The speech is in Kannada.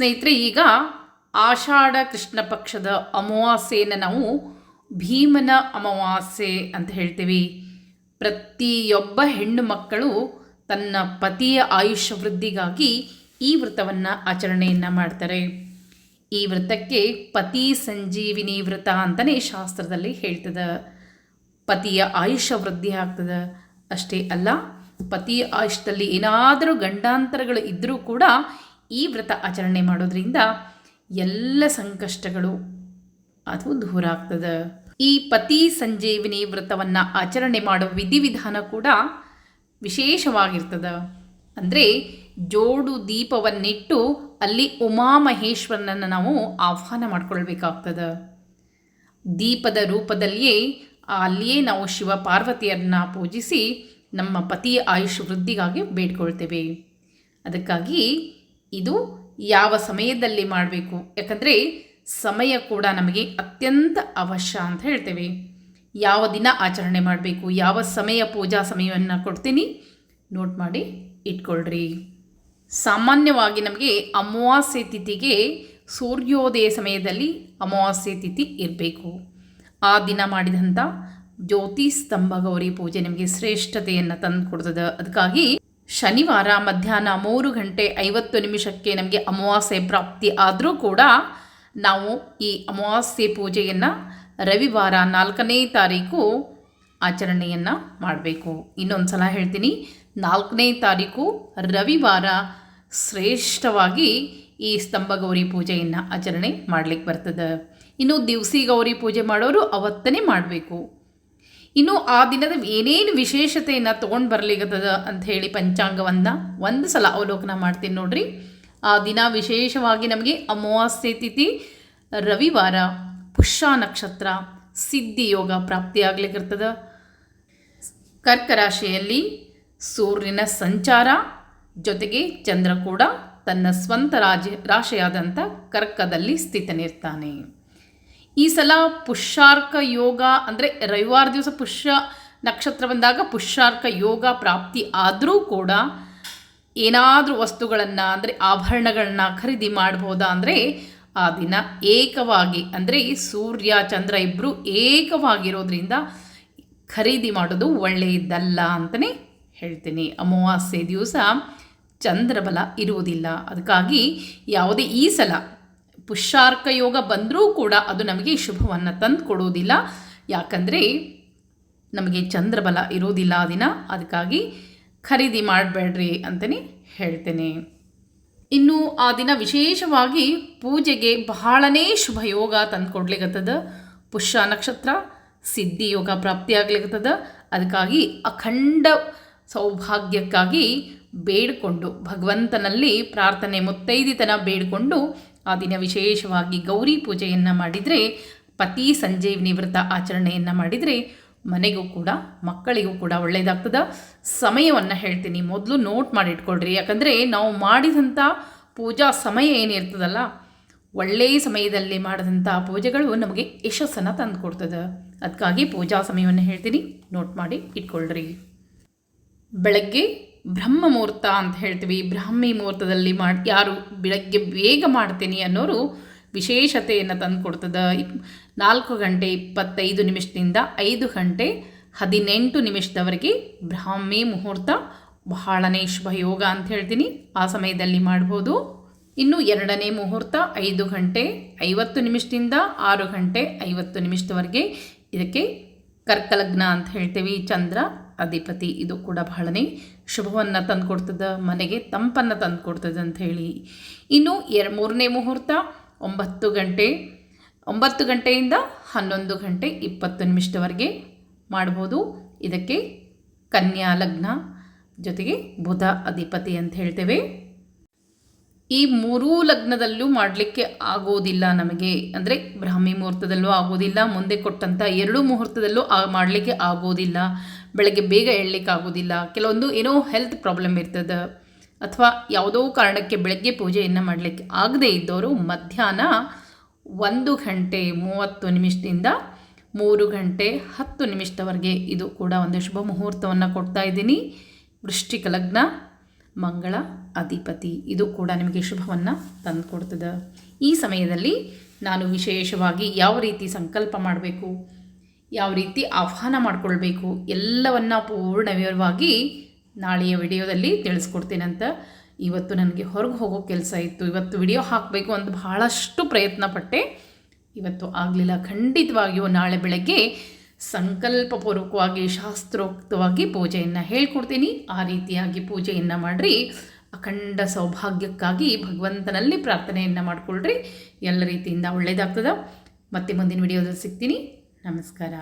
ಸ್ನೇಹಿತರೆ, ಈಗ ಆಷಾಢ ಕೃಷ್ಣ ಪಕ್ಷದ ಅಮಾವಾಸ್ಯೆಯನ್ನು ನಾವು ಭೀಮನ ಅಮಾವಾಸ್ಯೆ ಅಂತ ಹೇಳ್ತೀವಿ. ಪ್ರತಿಯೊಬ್ಬ ಹೆಣ್ಣು ಮಕ್ಕಳು ತನ್ನ ಪತಿಯ ಆಯುಷ್ಯ ವೃದ್ಧಿಗಾಗಿ ಈ ವ್ರತವನ್ನು ಆಚರಣೆಯನ್ನು ಮಾಡ್ತಾರೆ. ಈ ವ್ರತಕ್ಕೆ ಪತಿ ಸಂಜೀವಿನಿ ವ್ರತ ಅಂತಲೇ ಶಾಸ್ತ್ರದಲ್ಲಿ ಹೇಳ್ತದೆ. ಪತಿಯ ಆಯುಷ್ಯ ವೃದ್ಧಿ ಆಗ್ತದೆ. ಅಷ್ಟೇ ಅಲ್ಲ, ಪತಿಯ ಆಯುಷ್ಯದಲ್ಲಿ ಏನಾದರೂ ಗಂಡಾಂತರಗಳು ಇದ್ದರೂ ಕೂಡ ಈ ವ್ರತ ಆಚರಣೆ ಮಾಡೋದ್ರಿಂದ ಎಲ್ಲ ಸಂಕಷ್ಟಗಳು ಅದು ದೂರ ಆಗ್ತದೆ. ಈ ಪತಿ ಸಂಜೀವಿನಿ ವ್ರತವನ್ನು ಆಚರಣೆ ಮಾಡೋ ವಿಧಿವಿಧಾನ ಕೂಡ ವಿಶೇಷವಾಗಿರ್ತದೆ. ಅಂದರೆ ಜೋಡು ದೀಪವನ್ನಿಟ್ಟು ಅಲ್ಲಿ ಉಮಾಮಹೇಶ್ವರನನ್ನು ನಾವು ಆಹ್ವಾನ ಮಾಡ್ಕೊಳ್ಬೇಕಾಗ್ತದೆ. ದೀಪದ ರೂಪದಲ್ಲಿಯೇ ಅಲ್ಲಿಯೇ ನಾವು ಶಿವ ಪಾರ್ವತಿಯನ್ನು ಪೂಜಿಸಿ ನಮ್ಮ ಪತಿಯ ಆಯುಷ್ ವೃದ್ಧಿಗಾಗಿ ಬೇಡ್ಕೊಳ್ತೇವೆ. ಅದಕ್ಕಾಗಿ ಇದು ಯಾವ ಸಮಯದಲ್ಲಿ ಮಾಡಬೇಕು? ಯಾಕಂದರೆ ಸಮಯ ಕೂಡ ನಮಗೆ ಅತ್ಯಂತ ಅವಶ್ಯ ಅಂತ ಹೇಳ್ತೇವೆ. ಯಾವ ದಿನ ಆಚರಣೆ ಮಾಡಬೇಕು? ಯಾವ ಸಮಯ ಪೂಜಾ ಸಮಯವನ್ನು ಕೊಡ್ತೀನಿ? ನೋಟ್ ಮಾಡಿ ಇಟ್ಕೊಳ್ರಿ. ಸಾಮಾನ್ಯವಾಗಿ ನಮಗೆ ಅಮಾವಾಸ್ಯೆ ತಿಥಿಗೆ ಸೂರ್ಯೋದಯ ಸಮಯದಲ್ಲಿ ಅಮಾವಾಸ್ಯೆ ತಿಥಿ ಇರಬೇಕು. ಆ ದಿನ ಮಾಡಿದಂಥ ಜ್ಯೋತಿ ಸ್ತಂಭ ಗೌರಿ ಪೂಜೆ ನಿಮಗೆ ಶ್ರೇಷ್ಠತೆಯನ್ನು ತಂದು ಕೊಡ್ತದೆ ಅದಕ್ಕಾಗಿ ಶನಿವಾರ ಮಧ್ಯಾಹ್ನ ಮೂರು ಗಂಟೆ ಐವತ್ತು ನಿಮಿಷಕ್ಕೆ ನಮಗೆ ಅಮಾವಾಸ್ಯೆ ಪ್ರಾಪ್ತಿ ಆದರೂ ಕೂಡ ನಾವು ಈ ಅಮಾವಾಸ್ಯೆ ಪೂಜೆಯನ್ನು ರವಿವಾರ ನಾಲ್ಕನೇ ತಾರೀಕು ಆಚರಣೆಯನ್ನು ಮಾಡಬೇಕು. ಇನ್ನೊಂದು ಸಲ ಹೇಳ್ತೀನಿ, ನಾಲ್ಕನೇ ತಾರೀಕು ರವಿವಾರ ಶ್ರೇಷ್ಠವಾಗಿ ಈ ಸ್ತಂಭ ಗೌರಿ ಪೂಜೆಯನ್ನು ಆಚರಣೆ ಮಾಡಲಿಕ್ಕೆ ಬರ್ತದೆ. ಇನ್ನು ದಿವಸಿ ಗೌರಿ ಪೂಜೆ ಮಾಡೋರು ಅವತ್ತನೇ ಮಾಡಬೇಕು. ಇನ್ನು ಆ ದಿನದ ಏನೇನು ವಿಶೇಷತೆಯನ್ನು ತೊಗೊಂಡು ಬರಲಿಕ್ಕದ ಅಂತ ಹೇಳಿ ಪಂಚಾಂಗವನ್ನು ಒಂದು ಸಲ ಅವಲೋಕನ ಮಾಡ್ತೀನಿ ನೋಡ್ರಿ. ಆ ದಿನ ವಿಶೇಷವಾಗಿ ನಮಗೆ ಅಮಾವಾಸ್ಯೆ ತಿಥಿ, ರವಿವಾರ, ಪುಷ್ಯ ನಕ್ಷತ್ರ ಸಿದ್ಧಿಯೋಗ ಯೋಗ ಪ್ರಾಪ್ತಿಯಾಗ್ಲಿಕ್ಕಿರ್ತದೆ ಕರ್ಕ ರಾಶಿಯಲ್ಲಿ ಸೂರ್ಯನ ಸಂಚಾರ, ಜೊತೆಗೆ ಚಂದ್ರ ಕೂಡ ತನ್ನ ಸ್ವಂತ ರಾಜ ರಾಶಿಯಾದಂಥ ಕರ್ಕದಲ್ಲಿ ಸ್ಥಿತನಿರ್ತಾನೆ. ಈ ಸಲ ಪುಷ್ಯಾರ್ಕ ಯೋಗ ಅಂದರೆ ರವಿವಾರ ದಿವಸ ಪುಷ್ಯ ನಕ್ಷತ್ರ ಬಂದಾಗ ಪುಷ್ಯಾರ್ಕ ಯೋಗ ಪ್ರಾಪ್ತಿ ಆದರೂ ಕೂಡ ಏನಾದರೂ ವಸ್ತುಗಳನ್ನು ಅಂದರೆ ಆಭರಣಗಳನ್ನ ಖರೀದಿ ಮಾಡ್ಬೋದಾ ಅಂದರೆ ಆ ದಿನ ಏಕವಾಗಿ ಅಂದರೆ ಸೂರ್ಯ, ಚಂದ್ರ ಇಬ್ಬರು ಏಕವಾಗಿರೋದ್ರಿಂದ ಖರೀದಿ ಮಾಡೋದು ಒಳ್ಳೆಯದಲ್ಲ ಅಂತಲೇ ಹೇಳ್ತೀನಿ. ಅಮಾವಾಸ್ಯೆ ದಿವಸ ಚಂದ್ರಬಲ ಇರುವುದಿಲ್ಲ. ಅದಕ್ಕಾಗಿ ಯಾವುದೇ ಈ ಸಲ ಪುಷ್ಯಾರ್ಕ ಯೋಗ ಬಂದರೂ ಕೂಡ ಅದು ನಮಗೆ ಶುಭವನ್ನು ತಂದು ಕೊಡುವುದಿಲ್ಲ ಯಾಕಂದರೆ ನಮಗೆ ಚಂದ್ರಬಲ ಇರೋದಿಲ್ಲ ಆ ದಿನ. ಅದಕ್ಕಾಗಿ ಖರೀದಿ ಮಾಡಬೇಡ್ರಿ ಅಂತಲೇ ಹೇಳ್ತೇನೆ. ಇನ್ನು ಆ ದಿನ ವಿಶೇಷವಾಗಿ ಪೂಜೆಗೆ ಬಹಳನೇ ಶುಭ ಯೋಗ ತಂದು ಕೊಡ್ಲಿಕ್ಕತ್ತದ ಪುಷ್ಯ ನಕ್ಷತ್ರ, ಸಿದ್ಧಿ ಯೋಗ ಪ್ರಾಪ್ತಿಯಾಗ್ಲಿಕ್ಕತ್ತದ ಅದಕ್ಕಾಗಿ ಅಖಂಡ ಸೌಭಾಗ್ಯಕ್ಕಾಗಿ ಬೇಡಿಕೊಂಡು ಭಗವಂತನಲ್ಲಿ ಪ್ರಾರ್ಥನೆ ಮುತ್ತೈದಿತನ ಬೇಡಿಕೊಂಡು ಆ ದಿನ ವಿಶೇಷವಾಗಿ ಗೌರಿ ಪೂಜೆಯನ್ನು ಮಾಡಿದರೆ, ಪತಿ ಸಂಜೀವಿನಿ ವ್ರತ ಆಚರಣೆಯನ್ನು ಮಾಡಿದರೆ ಮನೆಗೂ ಕೂಡ, ಮಕ್ಕಳಿಗೂ ಕೂಡ ಒಳ್ಳೆಯದಾಗ್ತದೆ ಸಮಯವನ್ನು ಹೇಳ್ತೀನಿ, ಮೊದಲು ನೋಟ್ ಮಾಡಿ ಇಟ್ಕೊಳ್ರಿ ಯಾಕಂದರೆ ನಾವು ಮಾಡಿದಂಥ ಪೂಜಾ ಸಮಯ ಏನಿರ್ತದಲ್ಲ ಒಳ್ಳೆಯ ಸಮಯದಲ್ಲಿ ಮಾಡಿದಂಥ ಪೂಜೆಗಳು ನಮಗೆ ಯಶಸ್ಸನ್ನು ತಂದು ಕೊಡ್ತದೆ ಅದಕ್ಕಾಗಿ ಪೂಜಾ ಸಮಯವನ್ನು ಹೇಳ್ತೀನಿ ನೋಟ್ ಮಾಡಿ ಇಟ್ಕೊಳ್ರಿ. ಬೆಳಗ್ಗೆ ಬ್ರಹ್ಮ ಮುಹೂರ್ತ ಅಂತ ಹೇಳ್ತೀವಿ. ಬ್ರಾಹ್ಮಿ ಮುಹೂರ್ತದಲ್ಲಿ ಮಾಡಿ, ಯಾರು ಬೆಳಗ್ಗೆ ಬೇಗ ಮಾಡ್ತೀನಿ ಅನ್ನೋರು ವಿಶೇಷತೆಯನ್ನು ತಂದು ಕೊಡ್ತದೆ ನಾಲ್ಕು ಗಂಟೆ ಇಪ್ಪತ್ತೈದು ನಿಮಿಷದಿಂದ ಐದು ಗಂಟೆ ಹದಿನೆಂಟು ನಿಮಿಷದವರೆಗೆ ಬ್ರಾಹ್ಮಿ ಮುಹೂರ್ತ ಬಹಳನೇ ಶುಭ ಯೋಗ ಅಂತ ಹೇಳ್ತೀನಿ. ಆ ಸಮಯದಲ್ಲಿ ಮಾಡ್ಬೋದು. ಇನ್ನು ಎರಡನೇ ಮುಹೂರ್ತ ಐದು ಗಂಟೆ ಐವತ್ತು ನಿಮಿಷದಿಂದ ಆರು ಗಂಟೆ ಐವತ್ತು ನಿಮಿಷದವರೆಗೆ ಇದಕ್ಕೆ ಕರ್ಕಲಗ್ನ ಅಂತ ಹೇಳ್ತೀವಿ. ಚಂದ್ರ, ಅಧಿಪತಿ, ಇದು ಕೂಡ ಬಹಳನೇ ಶುಭವನ್ನು ತಂದುಕೊಡ್ತದೆ, ಮನೆಗೆ ತಂಪನ್ನು ತಂದುಕೊಡ್ತದೆ ಅಂತ ಹೇಳಿ. ಇನ್ನು ಎರ, ಮೂರನೇ ಮುಹೂರ್ತ ಒಂಬತ್ತು ಗಂಟೆ, ಒಂಬತ್ತು ಗಂಟೆಯಿಂದ ಹನ್ನೊಂದು ಗಂಟೆ ಇಪ್ಪತ್ತು ನಿಮಿಷದವರೆಗೆ ಮಾಡ್ಬೋದು. ಇದಕ್ಕೆ ಕನ್ಯಾ ಲಗ್ನ ಜೊತೆಗೆ ಬುಧ ಅಧಿಪತಿ ಅಂತ ಹೇಳ್ತೇವೆ. ಈ ಮೂರೂ ಲಗ್ನದಲ್ಲೂ ಮಾಡಲಿಕ್ಕೆ ಆಗೋದಿಲ್ಲ ನಮಗೆ. ಅಂದರೆ ಬ್ರಾಹ್ಮಿ ಮುಹೂರ್ತದಲ್ಲೂ ಆಗೋದಿಲ್ಲ, ಮುಂದೆ ಕೊಟ್ಟಂಥ ಎರಡೂ ಮುಹೂರ್ತದಲ್ಲೂ ಮಾಡಲಿಕ್ಕೆ ಆಗೋದಿಲ್ಲ. ಬೆಳಗ್ಗೆ ಬೇಗ ಹೇಳಲಿಕ್ಕೆ ಆಗೋದಿಲ್ಲ. ಕೆಲವೊಂದು ಏನೋ ಹೆಲ್ತ್ ಪ್ರಾಬ್ಲಮ್ ಇರ್ತದೆ. ಅಥವಾ ಯಾವುದೋ ಕಾರಣಕ್ಕೆ ಬೆಳಗ್ಗೆ ಪೂಜೆಯನ್ನು ಮಾಡಲಿಕ್ಕೆ ಆಗದೇ ಇದ್ದವರು ಮಧ್ಯಾಹ್ನ ಒಂದು ಗಂಟೆ ಮೂವತ್ತು ನಿಮಿಷದಿಂದ ಮೂರು ಗಂಟೆ ಹತ್ತು ನಿಮಿಷದವರೆಗೆ ಇದು ಕೂಡ ಒಂದು ಶುಭ ಮುಹೂರ್ತವನ್ನು ಕೊಡ್ತಾ ಇದ್ದೀನಿ. ವೃಶ್ಚಿಕ ಲಗ್ನ. ಮಂಗಳ ಅಧಿಪತಿ. ಇದು ಕೂಡ ನಿಮಗೆ ಶುಭವನ್ನು ತಂದುಕೊಡ್ತದೆ ಈ ಸಮಯದಲ್ಲಿ ನಾನು ವಿಶೇಷವಾಗಿ ಯಾವ ರೀತಿ ಸಂಕಲ್ಪ ಮಾಡಬೇಕು, ಯಾವ ರೀತಿ ಆಹ್ವಾನ ಮಾಡಿಕೊಳ್ಬೇಕು ಎಲ್ಲವನ್ನು ಪೂರ್ಣ ವಿವರವಾಗಿ ನಾಳೆಯ ವಿಡಿಯೋದಲ್ಲಿ ತಿಳಿಸ್ಕೊಡ್ತೀನಂತ ಇವತ್ತು ನನಗೆ ಹೊರಗೆ ಹೋಗೋ ಕೆಲಸ ಇತ್ತು. ಇವತ್ತು ವಿಡಿಯೋ ಹಾಕಬೇಕು ಅಂತ ಬಹಳಷ್ಟು ಪ್ರಯತ್ನ ಪಟ್ಟೆ ಇವತ್ತು ಆಗಲಿಲ್ಲ. ಖಂಡಿತವಾಗಿಯೂ ನಾಳೆ ಬೆಳಗ್ಗೆ ಸಂಕಲ್ಪಪೂರ್ವಕವಾಗಿ, ಶಾಸ್ತ್ರೋಕ್ತವಾಗಿ ಪೂಜೆಯನ್ನು ಹೇಳ್ಕೊಡ್ತೀನಿ. ಆ ರೀತಿಯಾಗಿ ಪೂಜೆಯನ್ನು ಮಾಡಿರಿ. ಅಖಂಡ ಸೌಭಾಗ್ಯಕ್ಕಾಗಿ ಭಗವಂತನಲ್ಲಿ ಪ್ರಾರ್ಥನೆಯನ್ನು ಮಾಡಿಕೊಳ್ಳ್ರಿ ಎಲ್ಲ ರೀತಿಯಿಂದ ಒಳ್ಳೆಯದಾಗ್ತದೆ ಮತ್ತೆ ಮುಂದಿನ ವಿಡಿಯೋದಲ್ಲಿ ಸಿಗ್ತೀನಿ. ನಮಸ್ಕಾರ.